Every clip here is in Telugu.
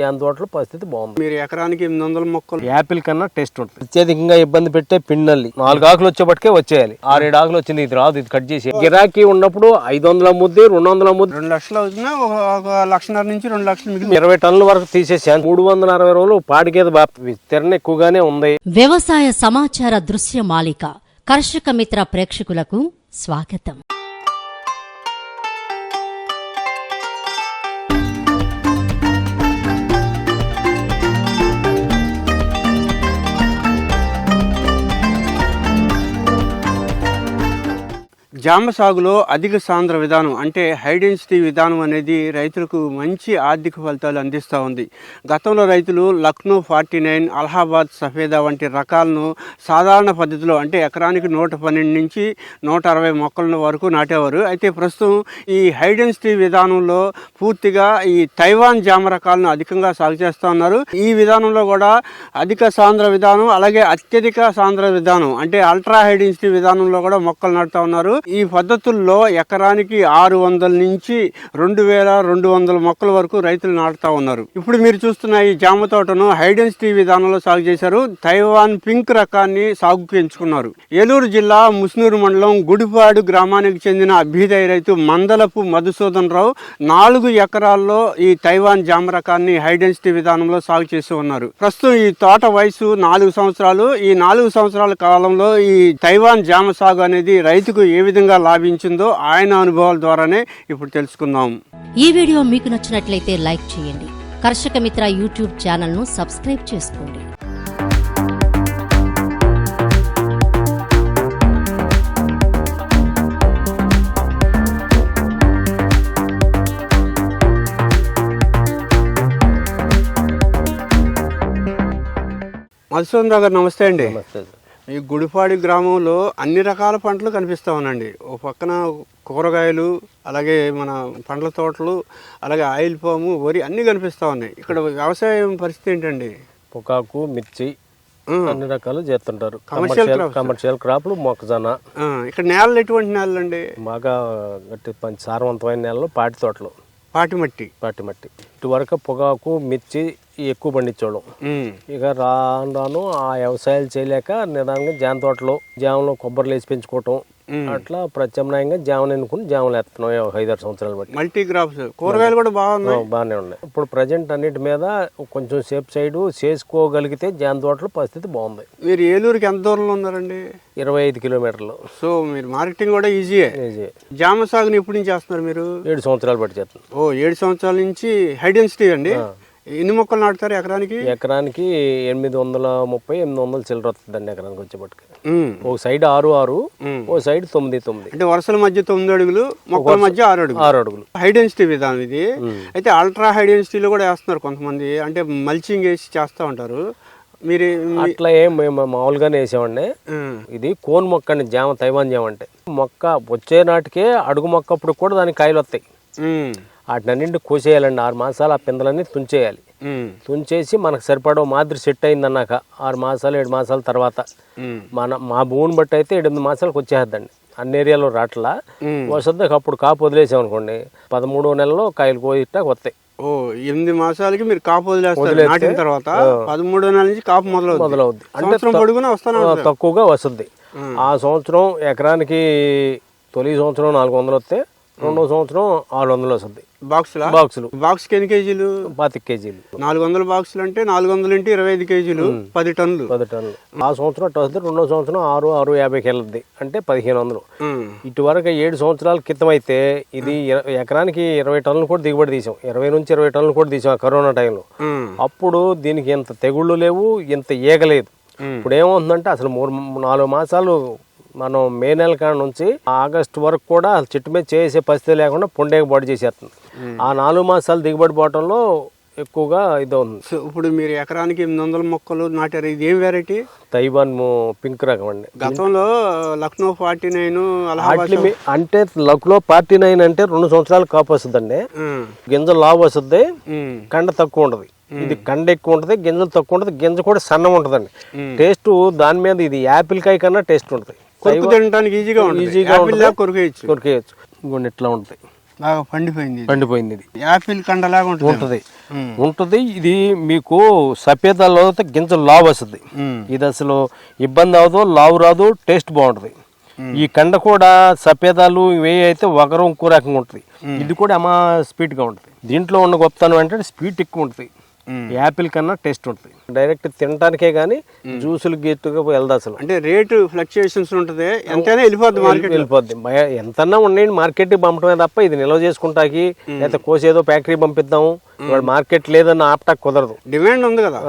జామ తోటలో పరిస్థితి బాగుంది. మీరు ఎకరానికి ఎనిమిది వందల మొక్కలు యాపిల్ కన్నా టేస్ట్ ఉంటుంది. అత్యధికంగా ఇబ్బంది పెట్టే పిండల్ని నాలుగు ఆకులు వచ్చేపటికే వచ్చేయాలి. ఆరేడు ఆకులు వచ్చింది ఇది రాదు ఇది కట్ చేసి గిరాకీ ఉన్నప్పుడు ఐదు వందల ముద్ది రెండు వందల ముద్ది. రెండు లక్షలు అవుతున్నా ఒక లక్షన్నర నుంచి రెండు లక్షలు మిగిలిన ఇరవై టన్నుల వరకు తీసేసాను. మూడు వందల అరవై రోజులు పాడికేది విస్తరణ ఎక్కువగానే ఉంది. వ్యవసాయ సమాచార దృశ్య మాలిక. కర్షక మిత్ర ప్రేక్షకులకు స్వాగతం. జామ సాగులో అధిక సాంద్ర విధానం అంటే హై డెన్సిటీ విధానం అనేది రైతులకు మంచి ఆర్థిక ఫలితాలు అందిస్తూ ఉంది. గతంలో రైతులు లక్నో ఫార్టీ నైన్ అలహాబాద్ సఫేదా వంటి రకాలను సాధారణ పద్ధతిలో అంటే ఎకరానికి నూట పన్నెండు నుంచి నూట అరవై మొక్కల వరకు నాటేవారు. అయితే ప్రస్తుతం ఈ హై డెన్సిటీ విధానంలో పూర్తిగా ఈ తైవాన్ జామ రకాలను అధికంగా సాగు చేస్తూ ఉన్నారు. ఈ విధానంలో కూడా అధిక సాంద్ర విధానం అలాగే అత్యధిక సాంద్ర విధానం అంటే అల్ట్రా హై డెన్సిటీ విధానంలో కూడా మొక్కలు నాటుతా ఉన్నారు. ఈ ఈ పద్ధతుల్లో ఎకరానికి ఆరు వందల నుంచి రెండు వేల రెండు వందల మొక్కల వరకు రైతులు నాటుతా ఉన్నారు. ఇప్పుడు మీరు చూస్తున్న ఈ జామ తోటను హైడెన్సిటీ విధానంలో సాగు చేశారు. తైవాన్ పింక్ రకాన్ని సాగుకు ఎంచుకున్నారు. ఏలూరు జిల్లా ముస్నూరు మండలం గుడిపాడు గ్రామానికి చెందిన అభ్యుదయ రైతు మందలపు మధుసూదన్ రావు నాలుగు ఎకరాల్లో ఈ తైవాన్ జామ రకాన్ని హైడెన్సిటీ విధానంలో సాగు చేస్తూ ఉన్నారు. ప్రస్తుతం ఈ తోట వయసు నాలుగు సంవత్సరాలు. ఈ నాలుగు సంవత్సరాల కాలంలో ఈ తైవాన్ జామ సాగు అనేది రైతుకు ఏ విధంగా లాభించిందో ఆయన అనుభవాల ద్వారానే ఇప్పుడు తెలుసుకుందాం. ఈ వీడియో మీకు నచ్చినట్లయితే లైక్ చేయండి. కర్షక మిత్ర యూట్యూబ్ ఛానల్ను సబ్స్క్రైబ్ చేసుకోండి. మధుసూదన్ రావు గారు నమస్తే అండి. నమస్తే. ఈ గుడిపాడి గ్రామంలో అన్ని రకాల పంటలు కనిపిస్తా ఉన్నాయండి. ఒక పక్కన కూరగాయలు అలాగే మన పండ్ల తోటలు అలాగే ఆయిల్ పాము వరి అన్నీ కనిపిస్తా ఉన్నాయి. ఇక్కడ వ్యవసాయం పరిస్థితి ఏంటండి? పొగాకు మిర్చి. అన్ని రకాలు చేస్తుంటారు. కమర్షియల్. కమర్షియల్ క్రాప్లు మొక్కజొన్న. ఇక్కడ నేలలు ఎటువంటి నేలలు అండి బాగా గట్టి పంచి సారవంతమైన నేలలో పాటి తోటలు. పాటి మట్టి. పాటి మట్టి. ఇటువరకు పొగాకు మిర్చి ఎక్కువ పండించడం. ఇక రాను రాను ఆ వ్యవసాయాలు చేయలేక నిదానంగా జామ తోటలు జామలో కొబ్బరిలు వేసి పెంచుకోవటం. అట్లా ప్రత్యామ్నాయంగా జామను ఎన్నుకుని జామలు వేస్తున్నాం ఐదారు సంవత్సరాలు బట్టి. మల్టీ క్రాప్స్ కూరగాయలు కూడా బాగున్నాయి. బాగానే ఉన్నాయి. ఇప్పుడు ప్రజెంట్ అన్నిటి మీద కొంచెం సేఫ్ సైడ్ చేసుకోగలిగితే జామ తోటల పరిస్థితి బాగుంది. మీరు ఏలూరుకి ఎంత దూరంలో ఉన్నారండి? ఇరవై ఐదు కిలోమీటర్లు. సో మీరు మార్కెటింగ్ కూడా ఈజీయే. ఈజీ. జామ సాగుని ఎప్పటి నుంచి చేస్తున్నారు మీరు? ఏడు సంవత్సరాలు బట్టి చేస్తున్నాం. ఓ ఏడు సంవత్సరాల నుంచి హై డెన్సిటీ అండి. ఎన్ని మొక్కలు నాటుతారు ఎకరానికి? ఎకరానికి ఎనిమిది వందల ముప్పై ఎనిమిది వందల చిల్లర వస్తుందండి ఎకరానికి వచ్చేపటికి. ఒక సైడ్ ఆరు ఆరు. ఓ సైడ్ తొమ్మిది తొమ్మిది. అంటే వరుసల మధ్య తొమ్మిది అడుగులు మొక్కల మధ్య ఆరు అడుగులు. ఆరు అడుగులు. హై డెన్సిటీ విధానం ఇది. అయితే అల్ట్రా హై డెన్సిటీలో కూడా వేస్తున్నారు కొంతమంది. అంటే మల్చింగ్ వేసి చేస్తూ ఉంటారు. మీరు అట్లా ఏం మేము మామూలుగానే వేసామండి. ఇది కోన్ మొక్క అండి జామ తైవాన్ జామ అంటే. మొక్క వచ్చే నాటికే అడుగు మొక్క అప్పుడు కూడా దానికి కాయలు వస్తాయి. వాటినన్నింటి కోసేయాలండి. ఆరు మాసాలు ఆ పిందలన్నీ తుంచేయాలి. తుంచేసి మనకు సరిపడో మాదిరి సెట్ అయిందన్నాక ఆరు మాసాలు ఏడు మాసాల తర్వాత. మన మా భూమిని బట్టి అయితే ఎనిమిది మాసాలకు వచ్చేద్దండి అన్ని ఏరియాలో రాట్లా. వసద్దాక అప్పుడు కాపు వదిలేసాం అనుకోండి పదమూడో నెలలో కాయలు కోయిట్టాక వస్తాయి ఓ ఎనిమిది మాసాలకి మీరు కాపు వదిలేస్తారు. నాటిన తర్వాత పదమూడో నెల నుంచి కాపు మొదలవుతుంది మొదలవుద్ది. సంవత్సరం పొడుగునా వస్తాను ఆ, తక్కువగా వస్తుంది. ఆ సంవత్సరం ఎకరానికి తొలి సంవత్సరం నాలుగు వందలు వస్తే రెండో సంవత్సరం ఆరు వందలు వస్తుంది. బాక్సులా? బాక్సులు. బాక్స్కి ఎన్ని కేజీలు? పాతిక కేజీలు. నాలుగు వందల బాక్సులు అంటే నాలుగు వందలు ఇంటి ఇరవై ఐదు కేజీలు. పది టన్నులు. పది టన్నులు. ఆ సంవత్సరం అట్లా వస్తుంది. రెండో సంవత్సరం ఆరు ఆరు యాభైకి వెళ్ళద్ది అంటే పదిహేను వందలు. ఉమ్. ఇటువరకు ఏడు సంవత్సరాల క్రితం అయితే ఇది ఎకరానికి ఇరవై టన్నులు కూడా దిగుబడి తీసాం. ఇరవై నుంచి ఇరవై టన్నులు కూడా తీసాం ఆ కరోనా టైంలో. అప్పుడు దీనికి ఇంత తెగుళ్ళు లేవు ఇంత ఈగలేదు. ఇప్పుడు ఏమవుతుందంటే అసలు మూడు నాలుగు మాసాలు మనం మే నెల కాడ నుంచి ఆగస్టు వరకు కూడా చెట్టు మీద చేసే పరిస్థితి లేకుండా పొండేక బాడీ చేసేస్తుంది ఆ నాలుగు మాసాలు దిగుబడి పోవటంలో ఎక్కువగా ఇది అవుతుంది సో ఇప్పుడు మీరు ఎకరానికి ఎనిమిది వందల మొక్కలు నాటారు. ఇది ఏం వెరైటీ తైవాన్ పింక్ రకం అండి. గతంలో లక్నో ఫార్టీ నైన్ అంటే లక్లో పార్టీ నైన్ అంటే రెండు సంవత్సరాలు కాపు వస్తుందండి. ఉమ్. గింజ లావు వస్తుంది. కండ తక్కువ ఉంటుంది ఇది కండ ఎక్కువ ఉంటుంది గింజలు తక్కువ ఉంటుంది గింజ కూడా సన్నం ఉంటుందండి. టేస్ట్ దాని మీద ఇది యాపిల్ కాయ కన్నా టేస్ట్ ఉంటుంది. కొరుకు తినడానికి ఈజీగా ఉంటుంది. ఈజీగా కొరికేయచ్చు కొరికేయచ్చు ఇంకొన్ని ఇట్లా ఉంటుంది. బాగా పండిపోయింది ఇది. పండిపోయింది ఇది. యాపిల్ కండలాగా ఉంటుంది. ఉంటుంది. ఉంటుంది. ఇది మీకు సఫేదాలో గింజలు లావు వస్తుంది. ఇది అసలు ఇబ్బంది అవ్వదు లావు రాదు టేస్ట్ బాగుంటుంది. ఈ కండ కూడా సఫేదాలు ఇవి అయితే ఒకరం ఇంకో రకంగా ఉంటుంది. ఇది కూడా అమా స్పీడ్గా ఉంటుంది. దీంట్లో ఉన్న గొప్పతనం ఏంటంటే స్పీడ్ ఎక్కువ ఉంటుంది. యాపిల్ కన్నా టేస్ట్ ఉంటుంది. డైరెక్ట్ తినడానికే కానీ జ్యూసులు గీటుగా వెళ్దా అసలు. అంటే రేటు ఫ్లక్చుయేషన్స్ ఉంటుంది ఎంతైనా వెళ్ళిపోద్ది మార్కెట్ వెళ్ళిపోద్ది. ఎంతన్నా ఉండండి మార్కెట్కి పంపడమే తప్ప ఇది నిల్వ చేసుకుంటాకి లేకపోతే కోసేదో ఫ్యాక్టరీ పంపిద్దాము ఇవాళ మార్కెట్ లేదన్న ఆపటానికి కుదరదు. డిమాండ్ ఉంది కదా.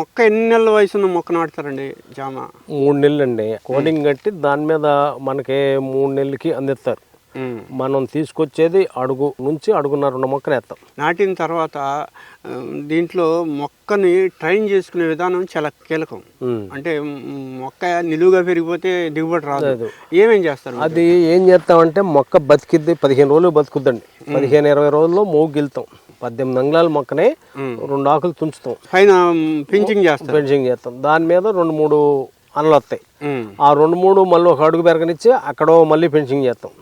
మొక్క ఎన్ని నెలల వయసు ఉన్న మొక్క నాటుతారండి జామ? మూడు నెలలు అండి కోడింగ్ కట్టి దాని మీద మనకి మూడు నెలలకి అందిస్తారు. మనం తీసుకొచ్చేది అడుగు నుంచి అడుగున్నర ఉన్న మొక్కను వేస్తాం. నాటిన తర్వాత దీంట్లో మొక్కని ట్రైన్ చేసుకునే విధానం చాలా కీలకం. అంటే మొక్క నిలువుగా పెరిగిపోతే దిగుబడి రాదు. ఏమేం చేస్తారు? అది ఏం చేస్తామంటే మొక్క బతికిద్ది పదిహేను రోజులు బతుకుద్దండి. పదిహేను ఇరవై రోజుల్లో మూగు గిలుతాం పద్దెనిమిది అంగుళాల మొక్కనే రెండు ఆకులు తుంచుతాం. పైన పించింగ్ చేస్తారు ఫెన్సింగ్ చేస్తాం. దాని మీద రెండు మూడు అనలు వస్తాయి. ఆ రెండు మూడు మళ్ళీ ఒక అడుగు పెరగనిచ్చి అక్కడ మళ్ళీ ఫెన్సింగ్ చేస్తాం.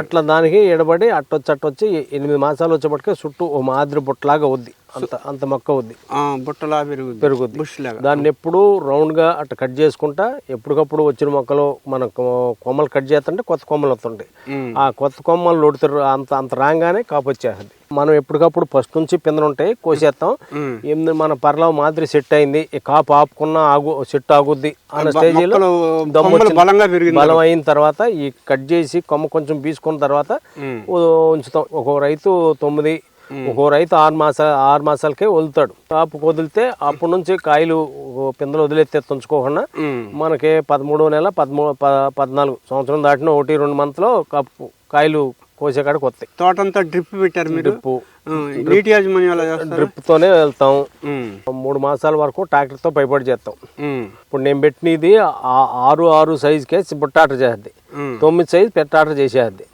అట్లా దానికి ఎడబడి అట్టొచ్చి అట్టొచ్చి ఎనిమిది మాసాలు వచ్చేప్పటికే చుట్టూ ఓ మాదిరి బుట్టలాగా వద్ది అంత అంత మొక్క వద్ది ఆ, బుట్టలా పెరుగుద్ది పెరుగుద్ది. దాన్ని ఎప్పుడు రౌండ్గా అట్లా కట్ చేసుకుంటా ఎప్పటికప్పుడు వచ్చిన మొక్కలు మన కొమ్మలు కట్ చేస్తుంటే కొత్త కొమ్మలు వస్తుంటాయి. ఆ కొత్త కొమ్మలు లోడుతారు అంత అంత రాగానే కాపు వచ్చేస్తుంది. మనం ఎప్పటికప్పుడు ఫస్ట్ నుంచి పిందలు ఉంటాయి కోసేస్తాం. ఏంది మన పర్ల మాదిరి సెట్ అయింది ఈ కాపు ఆపుకున్న ఆగు చెట్టు ఆగుద్ది అన్న స్టేజీలో. బలంగా పెరిగింది. బలం అయిన తర్వాత ఈ కట్ చేసి కొమ్మ కొంచెం పీసుకున్న తర్వాత ఉంచుతాం. ఒక్కో రైతు తొమ్మిది ఒక్కో రైతు ఆరు మాస ఆరు మాసాలకే వదులుతాడు కాపు వదిలితే అప్పటి నుంచి కాయలు పిందలు వదిలేస్తే తుంచుకోకుండా. మనకి పదమూడో నెల పదమూడు ప- పద్నాలుగు సంవత్సరం దాటిన ఒకటి రెండు మంత్లో కాపు కాయలు కోసే కాడికి వస్తాయి తోటంతా డ్రిప్ పెట్టారు డ్రిప్ నీటి చేస్తారు డ్రిప్తోనే వెళ్తాం. మూడు మాసాల వరకు ట్రాక్టర్తో పైపడి చేస్తాం. ఇప్పుడు నేను పెట్టిన ఇది ఆ- ఆరు ఆరు సైజుకే బుట్టాటర్ చేద్ది ఉమ్. తొమ్మిది సైజు పెట్టాటర్ చేసేది.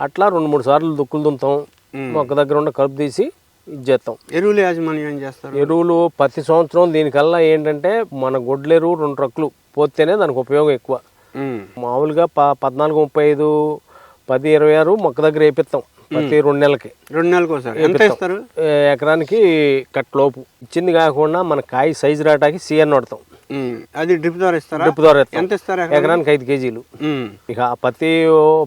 అట్లా రెండు మూడు సార్లు దుక్కులు దుంతాం మొక్క దగ్గర ఉన్న కలుపు తీసి ఇది చేస్తాం ఎరువుల యాజమాన్యం ఏం చేస్తారు? ఎరువులు ప్రతి సంవత్సరం దీనికల్లా ఏంటంటే మన గొడ్ల ఎరువు రెండు ట్రక్కులు పోతేనే దానికి ఉపయోగం ఎక్కువ. మామూలుగా ప పద్నాలుగు ముప్పై ఐదు పది ఇరవై ఆరు మొక్క దగ్గర వేపిస్తాం ప్రతి రెండు నెలలకి. రెండు నెలలకు ఎంత ఇస్తారు ఎకరానికి కట్ లోపు. ఇచ్చింది కాకుండా మన కాయ సైజు రావడానికి సిఎన్ వాడతాం. అది డ్రిప్ ద్వారా ఇస్తారా? డ్రిప్ ద్వారా. ఎంత ఇస్తారు ఎకరానికి? ఐదు కేజీలు. ఇక ప్రతి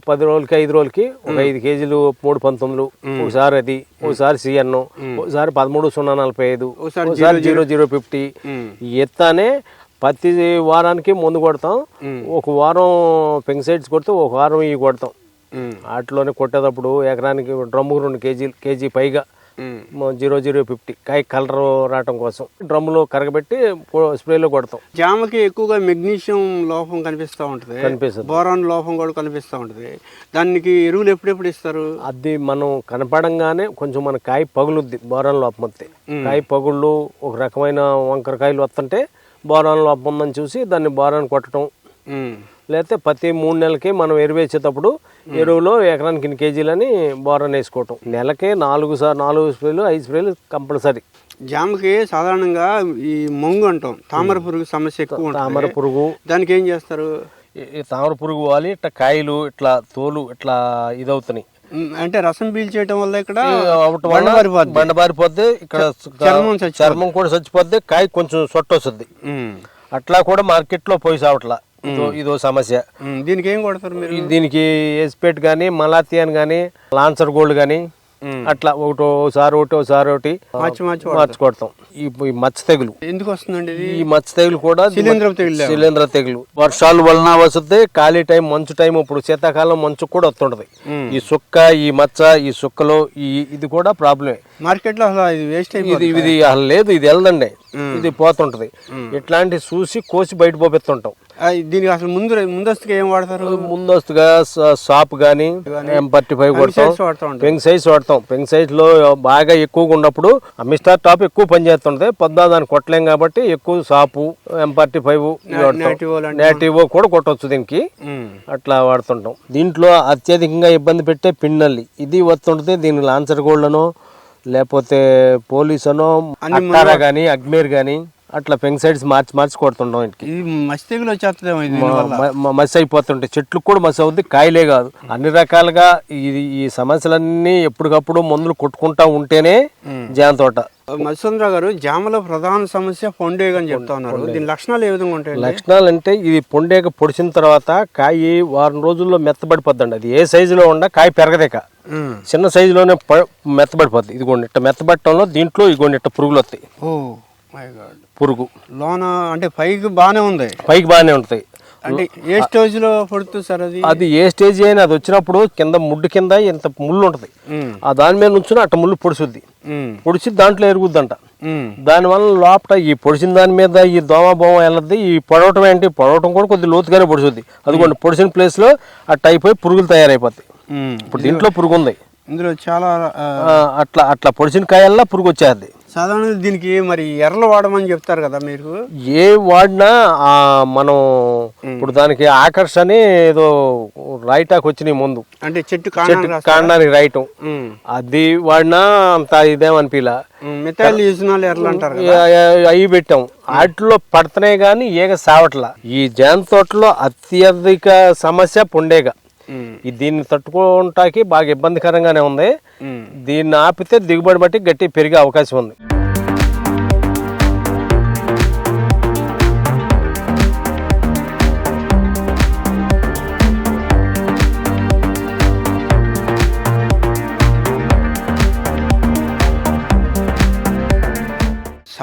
పది రోజులకి ఐదు రోజులకి ఒక ఐదు కేజీలు మూడు పంతొమ్మిదిలు. ఒకసారి అది ఒకసారి సిఎన్. ఒకసారి పదమూడు సున్నా నలభై ఐదు. ఒకసారి జీరో జీరో ఫిఫ్టీ. ఎత్తానే ప్రతి వారానికి ముందు కొడతాం. ఒక వారం పెంగ్సైడ్స్ కొడితే ఒక వారం ఇవి కొడతాం. వాటిలోనే కొట్టేటప్పుడు ఎకరానికి డ్రమ్ముకు రెండు కేజీలు కేజీ పైగా. Zero zero fifty. కాయ కలర్ రావటం కోసం. డ్రమ్ములో కరగబెట్టి స్ప్రేలో కొడతాం. జామకి ఎక్కువగా మెగ్నీషియం లోపం కనిపిస్తూ ఉంటుంది. కనిపిస్తుంది. బోరాన్ లోపం కూడా కనిపిస్తూ ఉంటుంది. దానికి ఎరువులు ఎప్పుడెప్పుడు ఇస్తారు? అది మనం కనపడంగానే కొంచెం మన కాయ పగులుద్ది బోరాన్ లోపం వస్తే కాయ పగుళ్ళు ఒక రకమైన వంకర కాయలు వస్తుంటే బోరాన్ లోపం ఉందని చూసి దాన్ని బోరాన్ కొట్టడం. లేకపోతే ప్రతి మూడు నెలలకి మనం ఎరువు వేసేటప్పుడు ఎరువులో ఎకరానికి ఇన్ని కేజీలని బోరాన్ వేసుకోవటం. నెలకే నాలుగు సార్ నాలుగు స్ప్రేలు ఐదు స్ప్రేలు కంపల్సరీ. జామకి సాధారణంగా ఈ మొంగు అంటాం. తామర పురుగు సమస్య ఎక్కువ తామర పురుగు. దానికి ఏం చేస్తారు? తామర పురుగు వాలి ఇట్లా కాయలు ఇట్లా తోలు ఇట్లా ఇదవుతున్నాయి. అంటే రసం పీల్చేయటం వల్ల ఇక్కడ బండబారిపోద్ది. ఇక్కడ చర్మం. చర్మం కూడా చచ్చిపోద్ది కాయ కొంచెం సొట్టు వస్తుంది. అట్లా కూడా మార్కెట్లో పోయి సావట్లా ఇదో సమస్య. దీనికి ఏం కొడతారు మీరు? దీనికి ఎస్పేట్ కానీ మలాతియాన్ కానీ లాన్సర్ గోల్డ్ కానీ. అట్లా ఒకటి ఒకసారి ఒకటి ఒకసారి ఒకటి మార్చి కొడతాం ఈ మచ్చ తెగులు. ఎందుకు వస్తుందండి ఈ మచ్చ తెగులు కూడా శిలీంధ్రం తెగులు? శిలీంద్ర తెగులు. వర్షాలు వలన వస్తుంది ఖాళీ టైం మంచు టైం ఇప్పుడు శీతాకాలం మంచు కూడా వస్తుంటది. ఈ సుక్క ఈ మచ్చ ఈ సుక్కలో ఈ ఇది కూడా ప్రాబ్లమే మార్కెట్లో అసలు ఇది వేస్ట్ ఇది ఇది అసలు లేదు ఇది వెళ్దండి ఇది పోతుంటది. ఇట్లాంటి చూసి కోసి బయట పోపెత్తుంటాం. దీనికి అసలు ముందు ముందస్తుగా ఏం వాడతారు? ముందస్తుగా సాప్ కానీ ఎం థర్టీ ఫైవ్ కొడతాం. పెంగ్ సైజ్ వాడతాం. పెంగ్ సైజ్లో బాగా ఎక్కువగా ఉన్నప్పుడు మిస్టర్ టాప్ ఎక్కువ పనిచేస్తుంటది పొద్దా దాన్ని కొట్టలేం కాబట్టి ఎక్కువ సాపు ఎం థర్టీ ఫైవ్ నేటివ్ కూడా కొట్టవచ్చు దీనికి. అట్లా వాడుతుంటాం. దీంట్లో అత్యధికంగా ఇబ్బంది పెట్టే పిన్నల్లి. ఇది వస్తుంటుంది దీని లాంచర్ గోల్డ్నో లేకపోతే పోలీస్ అనో కానీ అగ్మేర్ కానీ అట్లా పెంగ్సైడ్స్ మార్చి మార్చి కొడుతుంటాం ఇంటికి. ఇది తెగులు వచ్చేస్తుందేమో ఇది మసి అయిపోతుంటాయి చెట్లు కూడా మసి అవుద్ది కాయలే కాదు. అన్ని రకాలుగా ఇది ఈ సమస్యలన్నీ ఎప్పటికప్పుడు మందులు కొట్టుకుంటా ఉంటేనే జామ తోట. మధుసూదరరావు గారు జామలో ప్రధాన సమస్య పొండేగ అని చెప్తా ఉన్నారు. దీని లక్షణాలు ఏ విధంగా ఉంటాయి లక్షణాలు అంటే ఇది పొండేక పొడిచిన తర్వాత కాయ వారం రోజుల్లో మెత్తబడిపోద్దండి. అది ఏ సైజులో ఉండ కాయ పెరగదేక చిన్న సైజులోనే మెత్తబడిపోద్ది. ఇదిగోండి ఇట్ట మెత్తబట్టంలో దీంట్లో ఇదిగోండి ఇట్ట పురుగులు వస్తాయి ఓ మై గాడ్. పురుగు. లోన అంటే పైకి బాగానే ఉంది. పైకి బాగానే ఉంటాయి అంటే ఏ స్టేజ్లో పడుతుంది సార్ అది? అది ఏ స్టేజ్ అయినా అది వచ్చినప్పుడు కింద ముడ్డు కింద ఇంత ముళ్ళు ఉంటుంది. ఆ దాని మీద నుంచి అట్ట ముళ్ళు పొడుచుద్ది. పొడిచి దాంట్లో ఎరుగుద్దంట. ఉమ్. దానివల్ల లోపల ఈ పొడిచిన దాని మీద ఈ దోమ బొమ్మ వెళ్ళద్ది. ఈ పొడవటం ఏంటి? పొడవటం కూడా కొద్ది లోతుగానే పొడుచుద్ది. అదిగోండి పొడిచిన ప్లేస్లో అట్ట అయిపోయి పురుగులు తయారైపోతాయి. ఇప్పుడు దీంట్లో పురుగు ఉంది ఇందులో చాలా అట్లా అట్లా పొడిచిన కాయల్లా పురుగు వచ్చేది సాధారణంగా దీనికి మరి ఎర్రలు వాడమని చెప్తారు కదా మీరు? ఏ వాడినా మనం ఇప్పుడు దానికి ఆకర్షణ ఏదో రైటాక్ వచ్చినాయి ముందు. అంటే చెట్టు చెట్టు కాండానికి రైటం అది వాడినా అంత ఇదేమనిపిలా. అవి పెట్టాం. వాటిలో పడుతున్నాయి కానీ ఏగ సావట్లా. ఈ జాన్ తోటలో అత్యధిక సమస్య పొండేగ. దీన్ని తట్టుకుంటాకి బాగా ఇబ్బందికరంగానే ఉంది. దీన్ని ఆపితే దిగుబడి బట్టి గట్టి పెరిగే అవకాశం ఉంది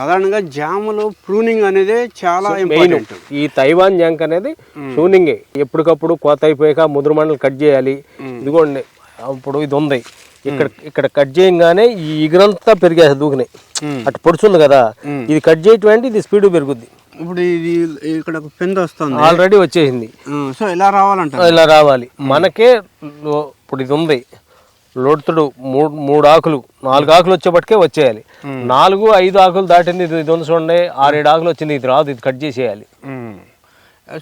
సాధారణంగా జాములో ప్రూనింగ్ అనేది చాలా ఇంపార్టెంట్ ఈ తైవాన్ జంక్ అనేది షూనింగే ఎప్పటికప్పుడు కోత అయిపోయాక ముదురు మండలు కట్ చేయాలి. ఇదిగోండి ఇప్పుడు ఇది ఉంది. ఇక్కడ ఇక్కడ కట్ చేయంగానే ఈ ఇగురంతా పెరిగేసి దూకినాయి. అటు పొడుచుంది కదా. ఇది కట్ చేయటం ఇది స్పీడ్ పెరుగుద్ది. ఇప్పుడు ఇది ఇక్కడ పెంద వస్తుంది. ఆల్రెడీ వచ్చేసింది. సో ఇలా రావాలంటారు. ఇలా రావాలి. మనకే ఇప్పుడు ఇది ఉంది. లోతుడు మూడు మూడు ఆకులు నాలుగు ఆకులు వచ్చేపటికే వచ్చేయాలి. నాలుగు ఐదు ఆకులు దాటింది ఇది ఉంది చూడండి ఆరేడు ఆకులు వచ్చింది ఇది రాదు ఇది కట్ చేసేయాలి.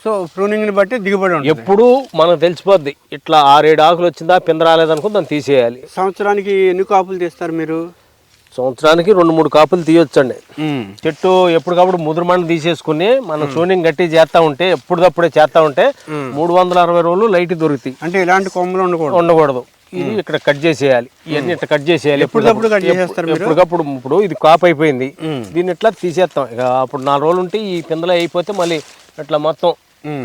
సో ప్రూనింగ్ బట్టి దిగుబడి ఎప్పుడు మనకు తెలిసిపోద్ది ఇట్లా ఆరేడు ఆకులు వచ్చిందా పింద దాన్ని తీసేయాలి. సంవత్సరానికి ఎన్ని కాపులు తీస్తారు మీరు? సంవత్సరానికి రెండు మూడు కాపులు తీయొచ్చండి. చెట్టు ఎప్పటికప్పుడు ముదురు మండ తీసేసుకుని మనం షూనింగ్ గట్టి చేస్తా ఉంటే ఎప్పటికప్పుడే చేస్తా ఉంటే మూడు వందల అరవై రోజులు లైట్ దొరుకుతాయి. అంటే ఇలాంటి కొమ్మలు ఉండకూడదు? ఉండకూడదు. ఇది ఇక్కడ కట్ చేసేయాలి. ఇవన్నీ ఇట్లా కట్ చేసేయాలి. ఎప్పటికప్పుడు cut చేసేస్తారు? ఎప్పటికప్పుడు ఇప్పుడు ఇది కాప్ అయిపోయింది. దీన్ని ఇట్లా తీసేస్తాం? ఇక అప్పుడు నాలుగు రోజులు ఉంటే ఈ పిందెలు అయిపోతే మళ్ళీ అట్లా మొత్తం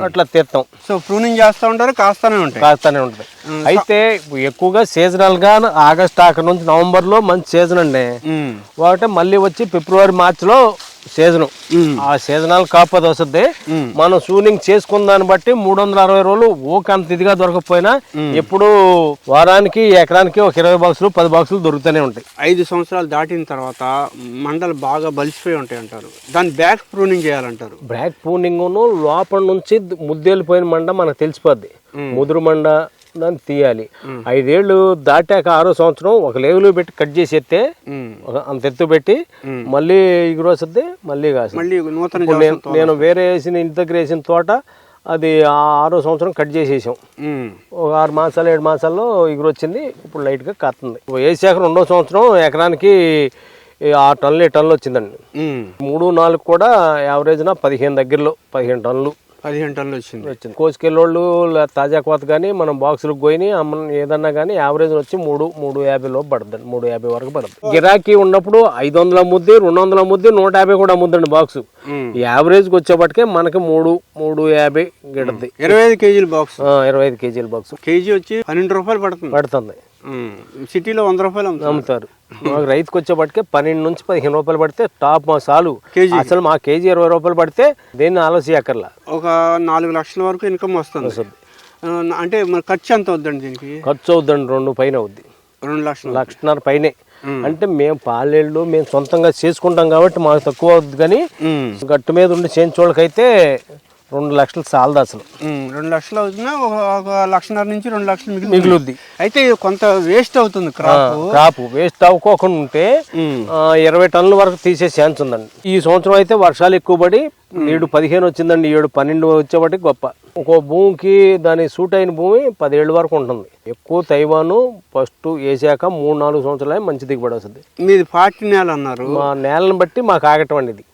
అట్లా తీస్తాం. సో ప్రూనింగ్ చేస్తూ ఉంటారు కాస్తానే ఉంటాయి? కాస్తానే ఉంటుంది అయితే ఎక్కువగా సీజనల్గా ఆగస్ట్ ఆఖరి నుంచి నవంబర్లో మంచి సీజన్ అండి. ఒకటే మళ్ళీ వచ్చి ఫిబ్రవరి మార్చ్లో సీజన్. ఆ సీజనల్ కాపది వస్తుంది. మనం షూనింగ్ చేసుకున్న దాన్ని బట్టి మూడు వందల అరవై రోజులు ఊక అంత ఇదిగా దొరకకపోయినా ఎప్పుడు వారానికి ఎకరానికి ఒక ఇరవై బాక్సులు పది బాక్సులు దొరుకుతూనే ఉంటాయి. ఐదు సంవత్సరాలు దాటిన తర్వాత మండలు బాగా బలిసిపోయి ఉంటాయి అంటారు. దాన్ని బ్యాక్ ప్రూనింగ్ చేయాలంటారు. బ్రాక్ పూనింగ్ లోపల నుంచి ముద్దెళ్ళిపోయిన మండ మనకు తెలిసిపోద్ది. ముదురు మండ దాన్ని తీయాలి. ఐదేళ్ళు దాటాక ఆరో సంవత్సరం ఒక లేవులు పెట్టి కట్ చేసేస్తే ఉమ్. ఒక అంత ఎత్తు పెట్టి మళ్ళీ ఎగురు వస్తుంది మళ్ళీ ఇప్పుడు నేను వేరే వేసిన ఇంటి దగ్గర వేసిన తోట అది ఆ ఆరో సంవత్సరం కట్ చేసేసాం. ఒక ఆరు మాసాలు ఏడు మాసాల్లో ఎగురు వచ్చింది. ఇప్పుడు లైట్గా కాస్తుంది వేసాక రెండో సంవత్సరం ఎకరానికి ఆరు టన్నులు ఏడు టన్నులు వచ్చిందండి. మూడు నాలుగు కూడా యావరేజ్న పదిహేను దగ్గరలో పదిహేను టన్నులు. పదిహేను టన్నులు వచ్చింది. వచ్చింది. కోసుకెళ్ళోళ్ళు తాజా కోత కానీ మనం బాక్సులకు పోయి అమ్మ ఏదన్నా కానీ యావరేజ్ వచ్చి మూడు మూడు యాభై లోపు పడుతుంది మూడు యాభై వరకు పడుతుంది గిరాకీ ఉన్నప్పుడు ఐదు వందల ముద్ది రెండు వందల ముద్ది నూట యాభై కూడా అమ్ముద్దండి బాక్స్. ఉమ్. యావరేజ్కి వచ్చేపటికే మనకి మూడు మూడు యాభై గిడద్ది. ఇరవై ఐదు కేజీల బాక్స్. ఇరవై ఐదు కేజీల బాక్స్. కేజీ వచ్చి పన్నెండు రూపాయలు పడుతుంది. పడుతుంది. సిటీలో వంద రూపాయలు అమ్ముతారు. మాకు రైతుకి వచ్చేపటికే పన్నెండు నుంచి పదిహేను రూపాయలు పడితే టాప్ మా సాలు. కేజీ. అసలు మా కేజీ ఇరవై రూపాయలు పడితే దేన్ని ఆలోచించక్కర్లా ఒక నాలుగు లక్షల వరకు ఇన్కమ్ వస్తుంది. ఆ, అంటే మరి ఖర్చు ఎంత అవుద్దండి దీనికి? ఖర్చు అవుద్దండి రెండు పైన అవుద్ది. రెండు లక్షలు. లక్షన్నర పైనే. అంటే మేము పాలేళ్ళు మేము సొంతంగా చేసుకుంటాం కాబట్టి మాకు తక్కువ అవుద్ది కానీ. గట్టు మీద ఉండి చేయించోళ్ళకైతే రెండు లక్షలు చాలదు అసలు. రెండు లక్షలు అవుతున్నా ఒక లక్షన్నర నుంచి రెండు లక్షలు మిగిలి మిగులుద్ది. అయితే కొంత వేస్ట్ అవుతుంది క్రాప్ క్రాప్ వేస్ట్ అవ్వకోకుండా ఉంటే ఇరవై టన్నుల వరకు తీసే ఛాన్స్ ఉందండి. ఈ సంవత్సరం అయితే వర్షాలు ఎక్కువ పడి నేడు పదిహేను వచ్చిందండి ఏడు పన్నెండు వచ్చేవాటికి గొప్ప. ఒక భూమికి దాని సూట్ అయిన భూమి పదేళ్ళ వరకు ఉంటుంది. ఎక్కువ తైవాను ఫస్ట్ వేసాక మూడు నాలుగు సంవత్సరాలే మంచి దిగుబడి వస్తుంది. మీది పాటి నేల అన్నారు మా నేలను బట్టి మాకు ఆగటం అండి ఇది.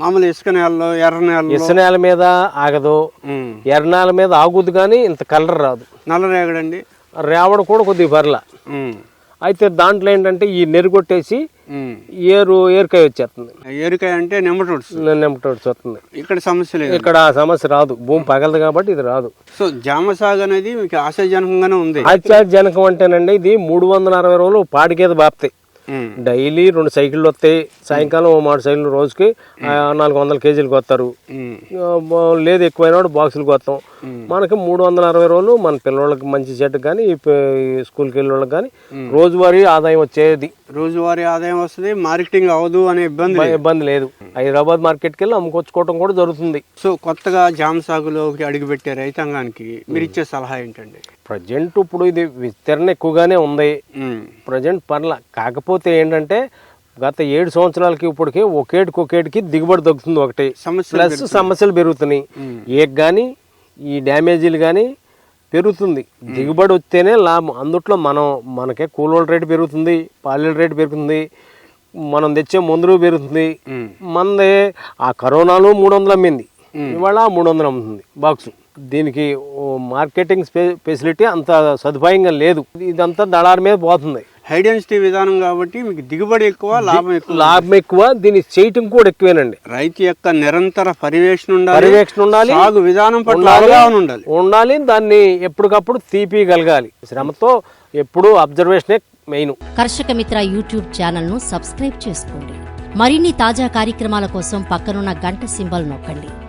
మామూలు ఇసుక నేలలో ఎర్ర నేలలో. ఇసుక నేల మీద ఆగదు. ఎర్ర నేల మీద ఆగుద్ది కానీ ఇంత కలర్ రాదు. నల్ల రేగడండి. రేవడ కూడా కొద్దిగా పర్ల ఉమ్, అయితే దాంట్లో ఏంటంటే ఈ నెరుగొట్టేసి. ఏరు ఏరుకాయ వచ్చేస్తుంది. ఏరుకాయ అంటే నెమటోడ్స్ నెమ్మటోడ్స్ వస్తుంది. ఇక్కడ సమస్య లేదు. ఇక్కడ సమస్య రాదు. భూమి పగలదు కాబట్టి ఇది రాదు. సో జామ సాగు అనేది మీకు ఆశాజనకంగానే ఉంది. ఆశ్చర్యజనకం అంటేనండి ఇది మూడు వందల అరవై రోజులు పాడికేది బాపుతాయి డైలీ రెండు సైకిళ్ళు వస్తాయి. సాయంకాలం ఓ మూడు సైకిళ్ళు రోజుకి నాలుగు వందల కేజీలు కొత్తారు. లేదు ఎక్కువైన బాక్సులు కొత్తాం. మనకి మూడు వందల అరవై రోజులు మన పిల్లలకి మంచి చెట్టు కానీ స్కూల్కి వెళ్ళే వాళ్ళకి కానీ రోజువారీ ఆదాయం వచ్చేది. రోజువారీ ఆదాయం వస్తుంది మార్కెటింగ్ అవ్వదు అనే ఇబ్బంది. ఇబ్బంది లేదు. హైదరాబాద్ మార్కెట్కి వెళ్ళి అమ్ముకొచ్చుకోవడం కూడా జరుగుతుంది. సో కొత్తగా జామ సాగులోకి అడుగుపెట్టే రైతాంగానికి మీరు ఇచ్చే సలహా ఏంటండి? ప్రజెంట్ ఇప్పుడు ఇది విస్తరణ ఎక్కువగానే ఉంది. ప్రజెంట్ పర్ల కాకపోతే ఏంటంటే గత ఏడు సంవత్సరాలకి ఇప్పటికి ఒకేటికి ఒకేటికి దిగుబడి తగ్గుతుంది ఒకటి. ప్లస్ సమస్యలు పెరుగుతున్నాయి. ఏక్ కానీ ఈ డ్యామేజీలు కానీ పెరుగుతుంది. దిగుబడి వస్తేనే లాభం. అందుట్లో మనం మనకే కూలోళ్ళ రేటు పెరుగుతుంది పాలీల రేటు పెరుగుతుంది మనం తెచ్చే మందులు పెరుగుతుంది. మందే ఆ కరోనాలో మూడు వందలు అమ్మింది. ఇవాళ మూడు వందలు అమ్ముతుంది బాక్స్. దీనికి మార్కెటింగ్ స్పె ఫెసిలిటీ అంత సదుపాయంగా లేదు. ఇదంతా దళారి మీద పోతుంది. హై డెన్సిటీ విధానం కాబట్టి మీకు దిగుబడి ఎక్కువ లాభం ఎక్కువ లాభం ఎక్కువ దీన్ని చేయటం కూడా ఎక్కువేనండి. రైతు యొక్క నిరంతర పర్యవేక్షణ ఉండాలి పర్యవేక్షణ ఉండాలి సాగు విధానం పట్ల ఉండాలి. అవగాహన ఉండాలి. ఉండాలి దాన్ని ఎప్పటికప్పుడు తీపిగలగాలి శ్రమతో ఎప్పుడు అబ్జర్వేషనే మెయిన్. కర్షక మిత్ర యూట్యూబ్ ఛానల్ను సబ్స్క్రైబ్ చేసుకోండి. మరిన్ని తాజా కార్యక్రమాల కోసం పక్కనున్న గంట సింబల్ నొక్కండి.